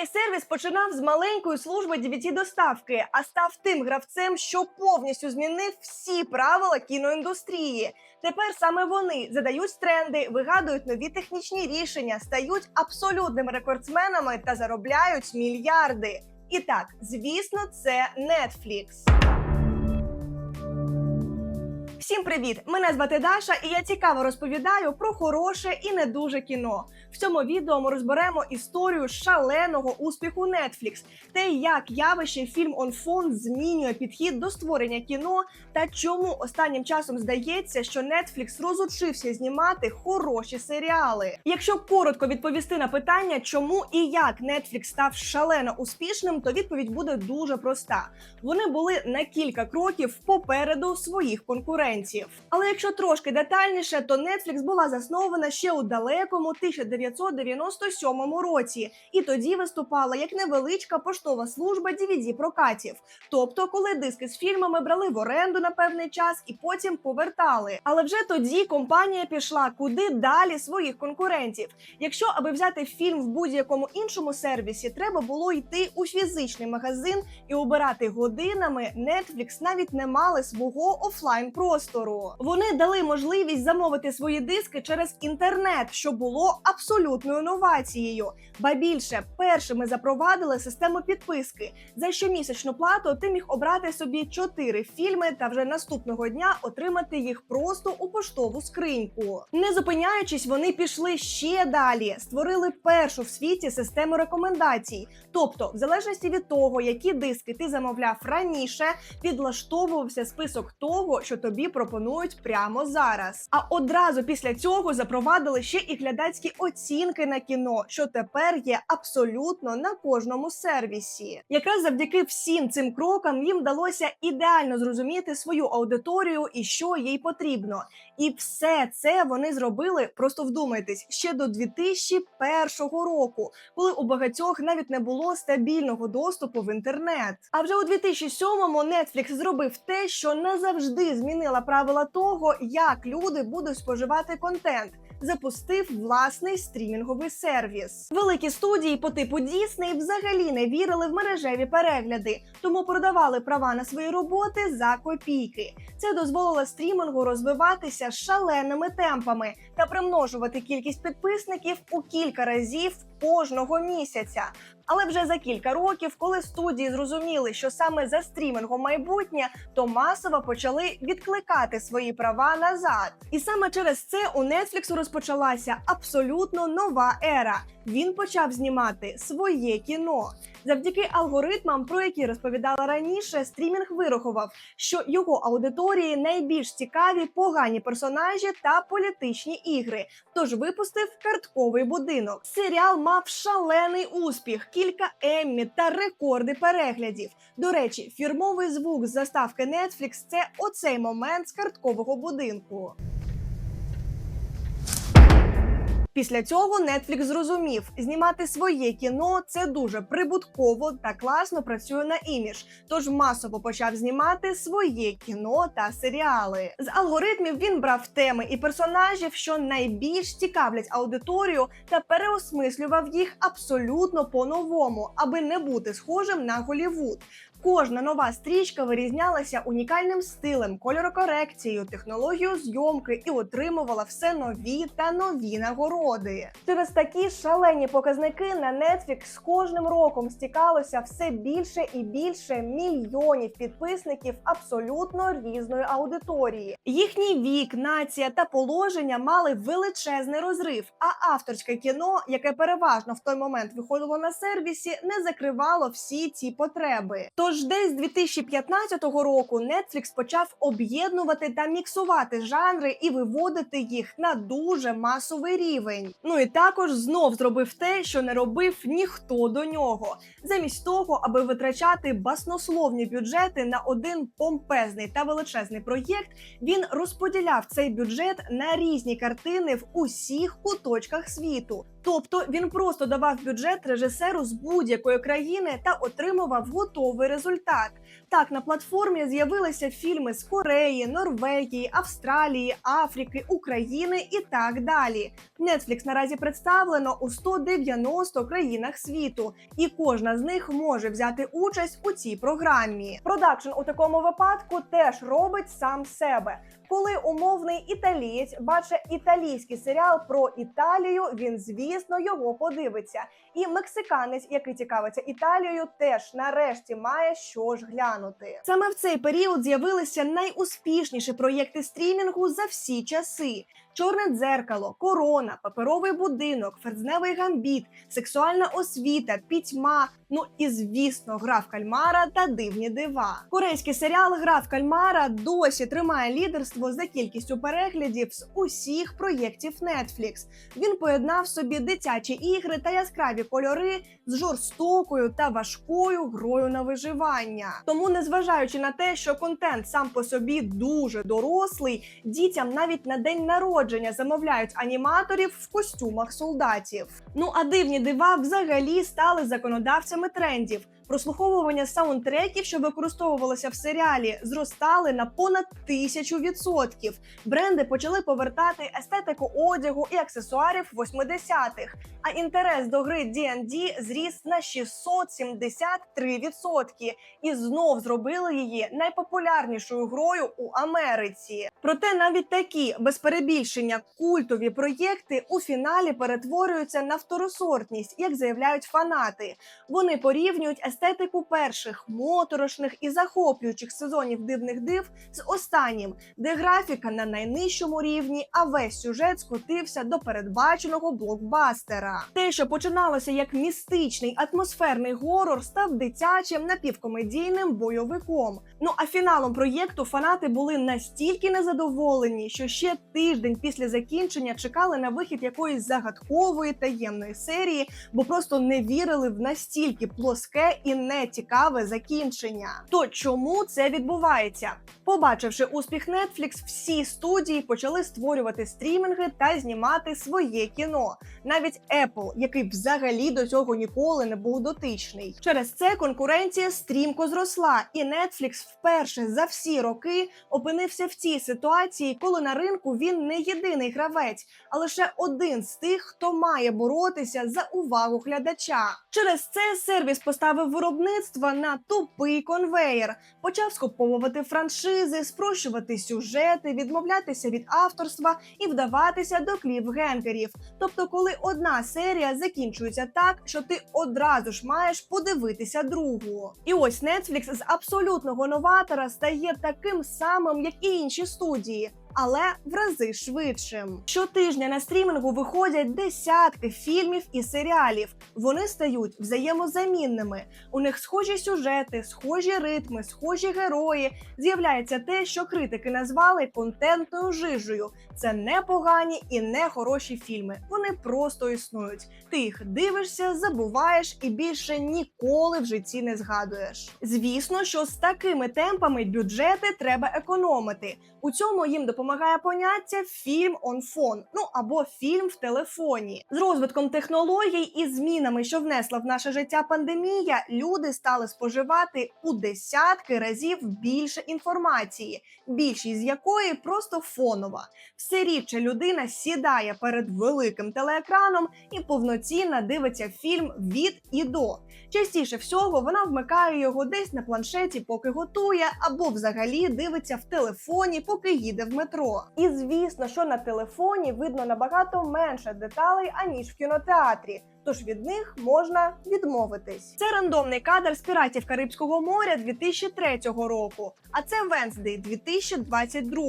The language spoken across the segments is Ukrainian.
Цей сервіс починав з маленької служби dvd доставки, а став тим гравцем, що повністю змінив всі правила кіноіндустрії. Тепер саме вони задають тренди, вигадують нові технічні рішення, стають абсолютними рекордсменами та заробляють мільярди. І так, звісно, це Netflix. Всім привіт! Мене звати Даша, і я цікаво розповідаю про хороше і не дуже кіно. В цьому відео ми розберемо історію шаленого успіху Netflix, те, як явище фільм on фон змінює підхід до створення кіно, та чому останнім часом здається, що Netflix розучився знімати хороші серіали. Якщо коротко відповісти на питання, чому і як Netflix став шалено успішним, то відповідь буде дуже проста. Вони були на кілька кроків попереду своїх конкурентів. Але якщо трошки детальніше, то Netflix була заснована ще у далекому 1997 році, і тоді виступала як невеличка поштова служба dvd прокатів. Тобто, коли диски з фільмами брали в оренду на певний час і потім повертали. Але вже тоді компанія пішла куди далі своїх конкурентів. Якщо аби взяти фільм в будь-якому іншому сервісі, треба було йти у фізичний магазин і обирати годинами. Netflix навіть не мали свого офлайн простору. Вони дали можливість замовити свої диски через інтернет, що було абсолютною новацією. Ба більше першими запровадили систему підписки. За щомісячну плату ти міг обрати собі чотири фільми та вже наступного дня отримати їх просто у поштову скриньку. Не зупиняючись, вони пішли ще далі, створили першу в світі систему рекомендацій. Тобто, в залежності від того, які диски ти замовляв раніше, підлаштовувався список того, що тобі пропонують прямо зараз. А одразу після цього запровадили ще і глядацькі оцінки на кіно, що тепер є абсолютно на кожному сервісі. Якраз завдяки всім цим крокам їм вдалося ідеально зрозуміти свою аудиторію і що їй потрібно. І все це вони зробили, просто вдумайтесь, ще до 2001 року, коли у багатьох навіть не було стабільного доступу в інтернет. А вже у 2007-му Netflix зробив те, що назавжди змінила правила того, як люди будуть споживати контент. Запустив власний стрімінговий сервіс. Великі студії по типу Disney взагалі не вірили в мережеві перегляди, тому продавали права на свої роботи за копійки. Це дозволило стрімінгу розвиватися шаленими темпами та примножувати кількість підписників у кілька разів кожного місяця. Але вже за кілька років, коли студії зрозуміли, що саме за стрімінгом майбутнє, то масово почали відкликати свої права назад. І саме через це у Netflix розпочалася абсолютно нова ера. Він почав знімати своє кіно. Завдяки алгоритмам, про які розповідала раніше, стрімінг вирахував, що його аудиторії найбільш цікаві погані персонажі та політичні ігри. Тож випустив картковий будинок. Серіал мав шалений успіх, кілька еммі та рекорди переглядів. До речі, фірмовий звук з заставки Netflix – це оцей момент з карткового будинку. Після цього Netflix зрозумів, знімати своє кіно це дуже прибутково та класно працює на імідж. Тож масово почав знімати своє кіно та серіали. З алгоритмів він брав теми і персонажів, що найбільш цікавлять аудиторію, та переосмислював їх абсолютно по-новому, аби не бути схожим на Голівуд. Кожна нова стрічка вирізнялася унікальним стилем, кольорокорекцією, технологією зйомки і отримувала все нові та нові нагороди. Через такі шалені показники на Netflix з кожним роком стікалося все більше і більше мільйонів підписників абсолютно різної аудиторії. Їхній вік, нація та положення мали величезний розрив. А авторське кіно, яке переважно в той момент виходило на сервісі, не закривало всі ці потреби. Тож десь з 2015 року Netflix почав об'єднувати та міксувати жанри і виводити їх на дуже масовий рівень. Ну і також знов зробив те, що не робив ніхто до нього. Замість того, аби витрачати баснословні бюджети на один помпезний та величезний проєкт, він розподіляв цей бюджет на різні картини в усіх куточках світу. Тобто він просто давав бюджет режисеру з будь-якої країни та отримував готовий результат. Так, на платформі з'явилися фільми з Кореї, Норвегії, Австралії, Африки, України і так далі. Netflix наразі представлено у 190 країнах світу, і кожна з них може взяти участь у цій програмі. Продакшн у такому випадку теж робить сам себе. Коли умовний італієць бачить італійський серіал про Італію, він звісно його подивиться. І мексиканець, який цікавиться Італією, теж нарешті має що ж глянути. Саме в цей період з'явилися найуспішніші проєкти стрімінгу за всі часи: Чорне дзеркало, корона, паперовий будинок, ферзневий гамбіт, сексуальна освіта, пітьма. Ну і звісно, гра в кальмара та дивні дива. Корейський серіал Гра в кальмара досі тримає лідерство за кількістю переглядів з усіх проєктів Netflix. Він поєднав собі дитячі ігри та яскраві кольори з жорстокою та важкою грою на виживання. Тому, незважаючи на те, що контент сам по собі дуже дорослий, дітям навіть на день народження замовляють аніматорів в костюмах солдатів. Ну а дивні дива взагалі стали законодавцями трендів. Прослуховування саундтреків, що використовувалося в серіалі, зростали на понад тисячу відсотків. Бренди почали повертати естетику одягу і аксесуарів 80-х, а інтерес до гри D&D зріс на 673% і знов зробили її найпопулярнішою грою у Америці. Проте навіть такі без перебільшення культові проєкти у фіналі перетворюються на второсортність, як заявляють фанати. Вони порівнюють естетику перших моторошних і захоплюючих сезонів дивних див з останнім, де графіка на найнижчому рівні, а весь сюжет скотився до передбаченого блокбастера. Те, що починалося як містичний атмосферний горор, став дитячим напівкомедійним бойовиком. Ну а фіналом проєкту фанати були настільки незадоволені, що ще тиждень після закінчення чекали на вихід якоїсь загадкової таємної серії, бо просто не вірили в настільки плоске і нецікаве закінчення. То чому це відбувається? Побачивши успіх Netflix, всі студії почали створювати стрімінги та знімати своє кіно. Навіть Apple, який взагалі до цього ніколи не був дотичний. Через це конкуренція стрімко зросла, і Netflix вперше за всі роки опинився в цій ситуації, коли на ринку він не єдиний гравець, а лише один з тих, хто має боротися за увагу глядача. Через це сервіс поставив виробництво на тупий конвеєр, почав скуповувати франшизи, спрощувати сюжети, відмовлятися від авторства і вдаватися до клівгенгерів. Тобто, коли одна серія закінчується так, що ти одразу ж маєш подивитися другу. І ось Netflix з абсолютного новатора стає таким самим, як і інші студії. Але в рази швидшим. Щотижня на стрімінгу виходять десятки фільмів і серіалів. Вони стають взаємозамінними. У них схожі сюжети, схожі ритми, схожі герої. З'являється те, що критики назвали контентною жижею. Це не погані і не хороші фільми. Вони просто існують. Ти їх дивишся, забуваєш і більше ніколи в житті не згадуєш. Звісно, що з такими темпами бюджети треба економити. У цьому їм допомагає поняття фільм он фон, ну або фільм в телефоні. З розвитком технологій і змінами, що внесла в наше життя пандемія, люди стали споживати у десятки разів більше інформації, більшість з якої просто фонова. Все рідше людина сідає перед великим телеекраном і повноцінно дивиться фільм від і до. Частіше всього вона вмикає його десь на планшеті, поки готує, або взагалі дивиться в телефоні, поки їде в метро. І звісно, що на телефоні видно набагато менше деталей аніж в кінотеатрі. Тож від них можна відмовитись. Це рандомний кадр з піратів Карибського моря 2003 року. А це Венсдей 2022.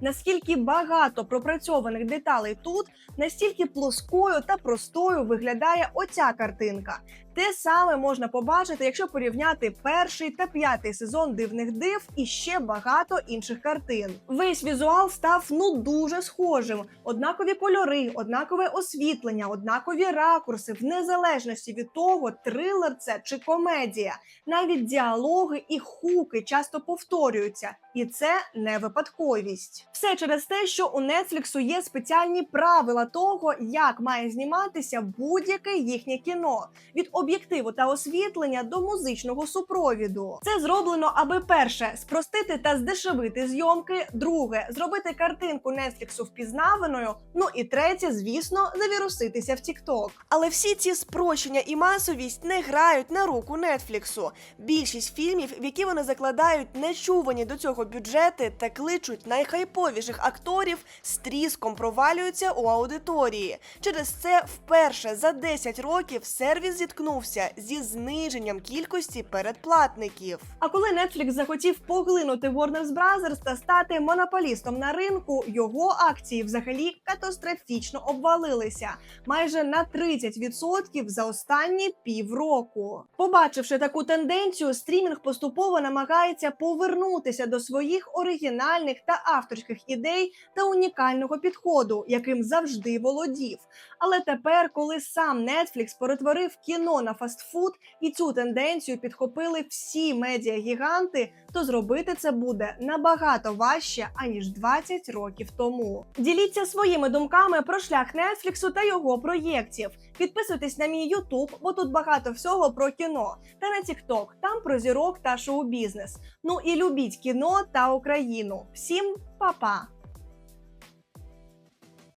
Наскільки багато пропрацьованих деталей тут, настільки плоскою та простою виглядає оця картинка. Те саме можна побачити, якщо порівняти перший та п'ятий сезон дивних див і ще багато інших картин. Весь візуал став ну дуже схожим: однакові кольори, однакове освітлення, однакові ракурси в незалежності від того, трилер це чи комедія. Навіть діалоги і хуки часто повторюються, і це не випадковість. Все через те, що у Нетфліксу є спеціальні правила того, як має зніматися будь-яке їхнє кіно від об'єктиву та освітлення до музичного супровіду. Це зроблено, аби перше спростити та здешевити зйомки, друге зробити картинку Нетфліксу впізнаваною. Ну і третє, звісно, завіруситися в TikTok. Але всі ці спрощення і масовість не грають на руку Нетфліксу. Більшість фільмів, в які вони закладають нечувані до цього бюджети та кличуть найхайповіших акторів, з тріском провалюються у аудиторії. Через це вперше за 10 років сервіс зіткнувся зі зниженням кількості передплатників. А коли Netflix захотів поглинути Warner Bros. та стати монополістом на ринку, його акції взагалі катастрофічно обвалилися майже на 30% за останні півроку. Побачивши таку тенденцію, стрімінг поступово намагається повернутися до своїх оригінальних та авторських ідей та унікального підходу, яким завжди володів. Але тепер, коли сам Netflix перетворив кіно на фастфуд і цю тенденцію підхопили всі медіагіганти, то зробити це буде набагато важче аніж 20 років тому. Діліться своїми думками про шлях Нетфліксу та його проєктів. Підписуйтесь на мій Ютуб, бо тут багато всього про кіно, та на Тікток, там про зірок та шоу-бізнес. Ну і любіть кіно та Україну. Всім па-па!